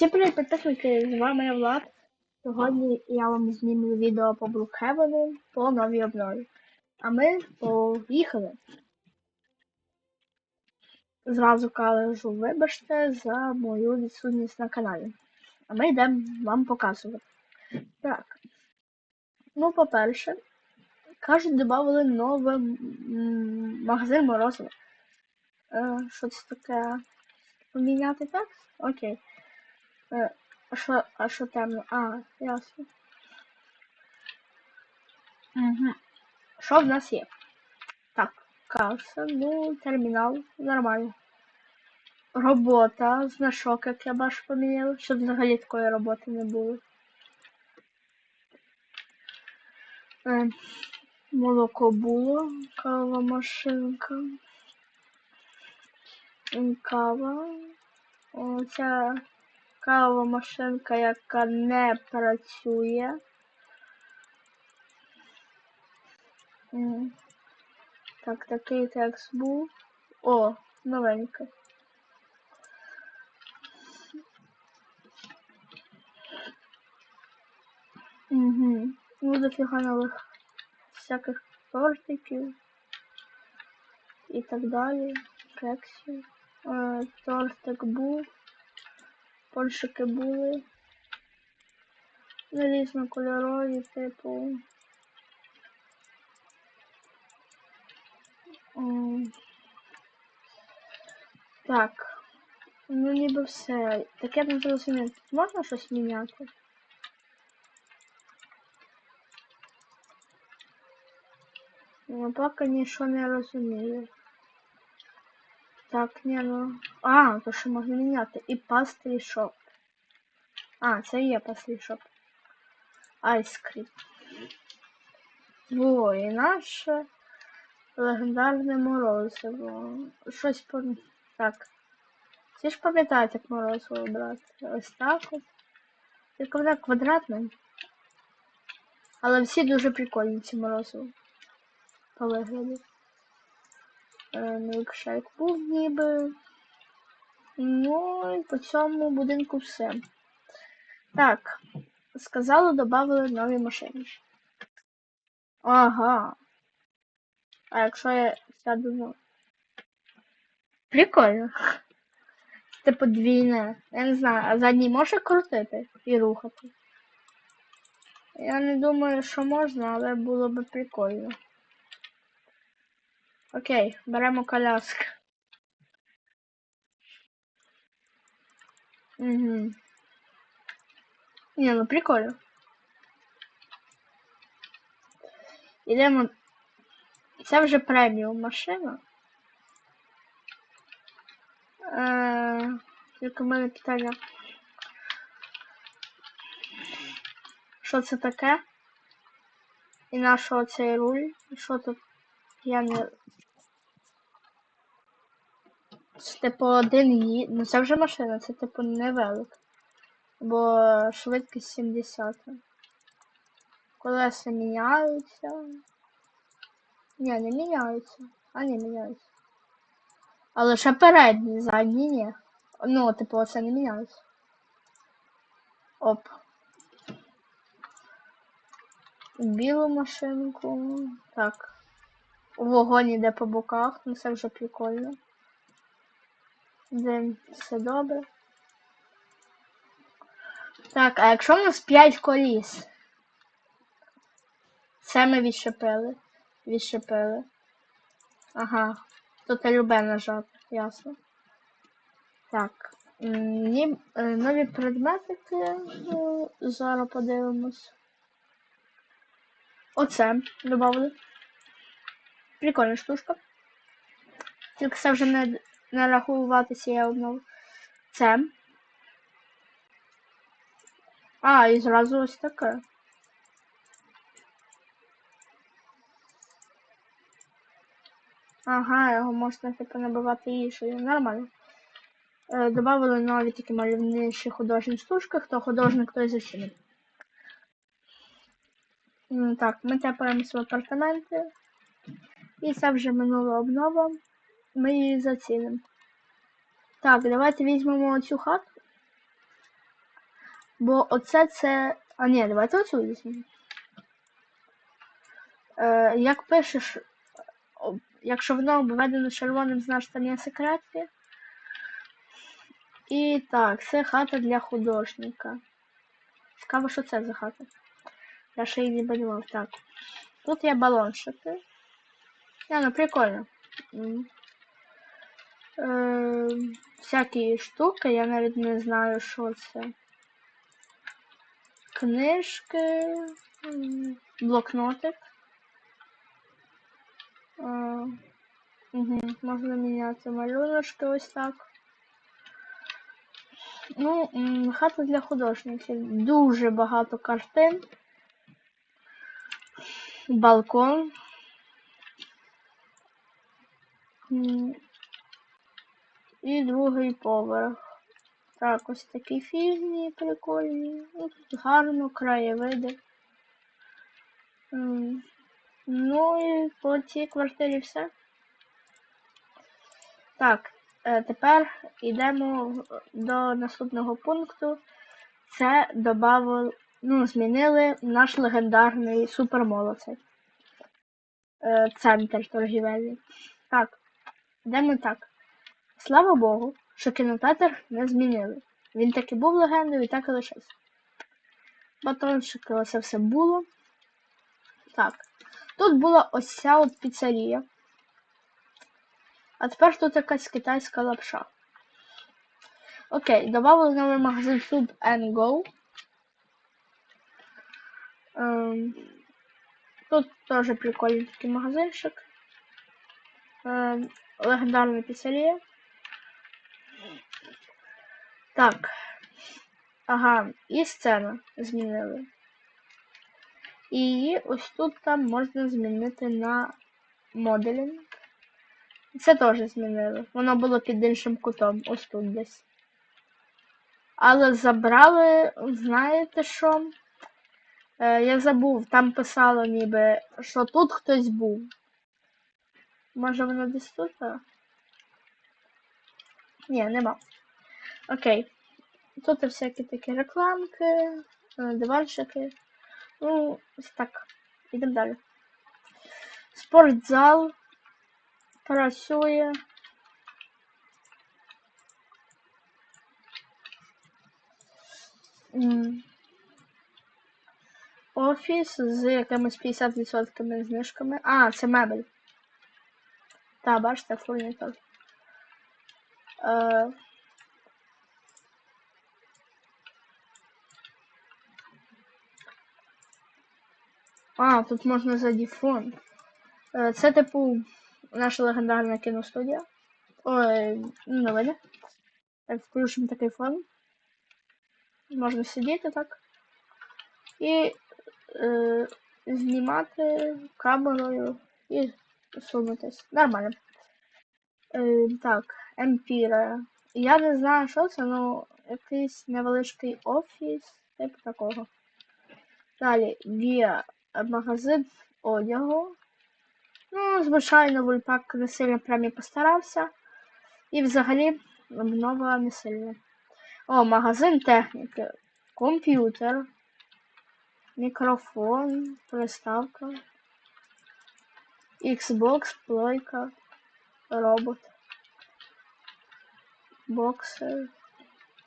Всім привіт, підписники, з вами я Влад. Сьогодні я вам зніму відео по Брукхевену по новій обнові. А ми поїхали. Зразу кажу, вибачте за мою відсутність на каналі. А ми йдемо вам показувати. Так. Ну, по-перше, кажуть, додали новий магазин морозива. Е, що це таке? Поміняти текст? Окей. А що, а що темно? А, ясно. Угу. Що в нас є? Так, каса, ну, термінал, нормально. Робота, значок, як я бачу, поміняли, щоб взагалі такої роботи не було. Е, молоко було, кава машинка. Кава. Оця кава машинка, яка не працює. Так, такий текст був. О, новенька. Угу. Ну, дофіга нових всяких тортиків і так далі. Кексів. Е, тортик був. Пончики були. Ну, різнокольорові, типу. М. Так. Ну ніби все. Так я не зрозумів. Можна щось міняти? Ну, поки нічого не розумію. Так, ні, ну. А, то що можна міняти. І пастрі шоп. А, це є пастрі шоп. Айскрім. Во, і наше легендарне морозиво. Щось по... Так. Всі ж пам'ятають, як морозиво брати. Ось так от. Тільки вона квадратна. Але всі дуже прикольні ці морозиво. По вигляду. Е, Мілкшейк був ніби. Ну і по цьому будинку все. Так. Сказали, додали нові машини. Ага. А якщо я сяду. Прикольно. Це подвійне. Я не знаю, а задній може крутити і рухати? Я не думаю, що можна, але було би прикольно. Окей, беремо коляску. Угу. Не, ну прикольно. Ідемо. Це вже преміум машина. Е, Тільки в мене питання. Що це таке? І на що цей руль? Що тут? Я не. Це типу один ї... Ну це вже машина, це типу невелик. Бо швидкість 70. Колеса міняються. Ні, не міняються. А не міняються. А лише передні, задні ні. Ну, типу, оце не міняється. Оп. Білу машинку. Так. Вогонь іде по боках, ну це вже прикольно. Де все добре. Так, а якщо в нас 5 коліс? Це ми відшипили. Відшипили. Ага. Тут любе нажати, ясно. Так. Ні, е, нові предметики. ну, Зараз подивимось. Оце додали. Прикольна штучка. Тільки це вже не, не рахуватися я обнову. Це. А, і зразу ось таке. Ага, його можна типу набивати їжею. Нормально. Е, добавили нові такі мальовничі художні штучки, хто художник, той зачинить. М, Так, ми тепаємося в апартаменти. І це вже минула обнова. Ми її зацінимо. Так, давайте візьмемо цю хату. Бо оце це. А ні, давайте оцю візьмемо. Е, як пишеш, якщо воно обведено червоним, значить там є секретки. І так, це хата для художника. Цікаво, що це за хата. Я ще її не подумав. Так. Тут є балончики. Не, ну прикольно. Е, всякі штуки, я навіть не знаю, що це. Книжки, блокнотик. Е, можна міняти малюночки ось так. Ну, хата для художників. Дуже багато картин. Балкон. І другий поверх. Так, ось такі фігні прикольні. Ну, тут гарно, краєвиди. Ну і по цій квартирі все. Так, е, тепер йдемо до наступного пункту. Це добавили, ну, змінили наш легендарний супермолодцей. Е, Центр торгівельний. Так, йдемо так. Слава Богу, що кінотеатр не змінили. Він так і був легендою, так і лишився. Батончики, оце все було. Так. Тут була ось ця от піцерія. А тепер тут якась китайська лапша. Окей, добавили новий магазин Soup and Go. Ем, тут теж прикольний такий магазинчик. Ем, легендарна піцерія. Так. Ага, і сцена змінили. І ось тут там можна змінити на моделінг. Це теж змінили. Воно було під іншим кутом, ось тут десь. Але забрали, знаєте що? Е, я забув, там писало ніби, що тут хтось був. Може воно десь тут? Ні, нема. Окей. Тут всякі такі рекламки, е, диванчики. Ну, ось так. Ідемо далі. Спортзал працює. Офіс з якимись 50% знижками. А, це мебель. Та, бачите, фурнітур. Е, А, тут можна за фон. Е, Це, типу, наша легендарна кіностудія. Ой, ну, новини. Так, включимо такий фон. Можна сидіти так. І е, знімати камерою і сунутись. Нормально. Е, так, Емпіра. Я не знаю, що це, ну якийсь невеличкий офіс, типу такого. Далі є магазин одягу. Ну, звичайно, Вульпак не сильно прям постарався. І взагалі обнова не сильна. О, магазин техніки. Комп'ютер. Мікрофон, приставка. Xbox, плойка, робот. Боксер.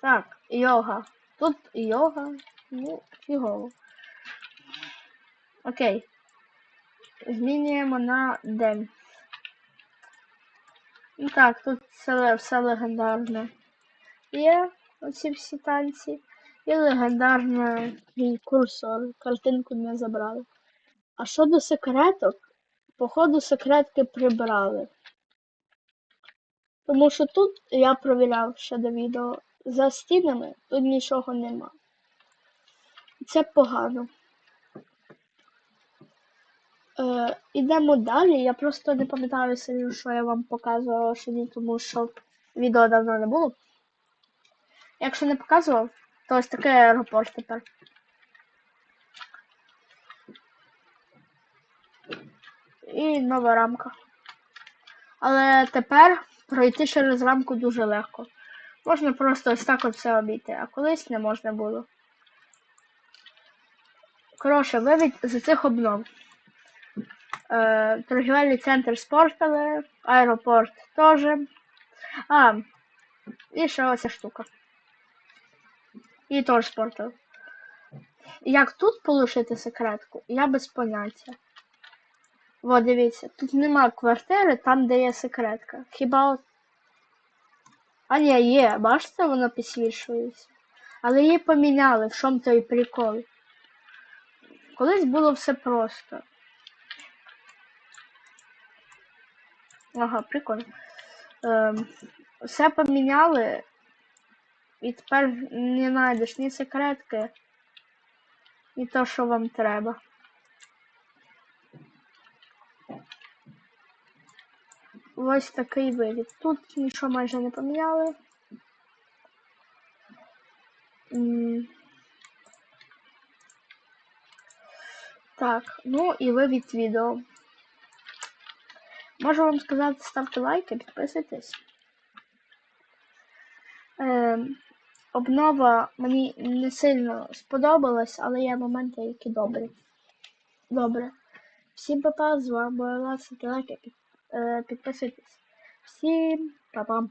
Так, йога. Тут йога. Ну, фігово. Окей. Змінюємо на день. Ну так, тут все, все легендарне. Є оці всі танці. І легендарний курсор. Картинку не забрали. А щодо секреток, походу секретки прибрали. Тому що тут я провіряв ще до відео. За стінами тут нічого нема. Це погано. Е, ідемо далі. Я просто не пам'ятаю що я вам показувала що ні, тому що відео давно не було. Якщо не показував, то ось такий аеропорт тепер. І нова рамка. Але тепер пройти через рамку дуже легко. Можна просто ось так от все обійти, а колись не можна було. Коротше, виведь з цих обнов. Е, торгівельний центр спортили, аеропорт теж. А, і ще оця штука. І теж спортив. Як тут полишити секретку, я без поняття. Во, дивіться, тут нема квартири, там, де є секретка. Хіба от. А ні, є, бачите, воно підсвічується. Але її поміняли, в чому той прикол. Колись було все просто. Ага, прикольно. Ем, все поміняли. І тепер не знайдеш ні секретки, ні то, що вам треба. Ось такий вивід. Тут нічого майже не поміняли. Так, ну і вивід відео. Можу вам сказати, ставте лайки, підписуйтесь. Ем, обнова мені не сильно сподобалась, але є моменти, які добрі. Добре. Всім па-па, з вами була е, підписуйтесь. Всім па-па.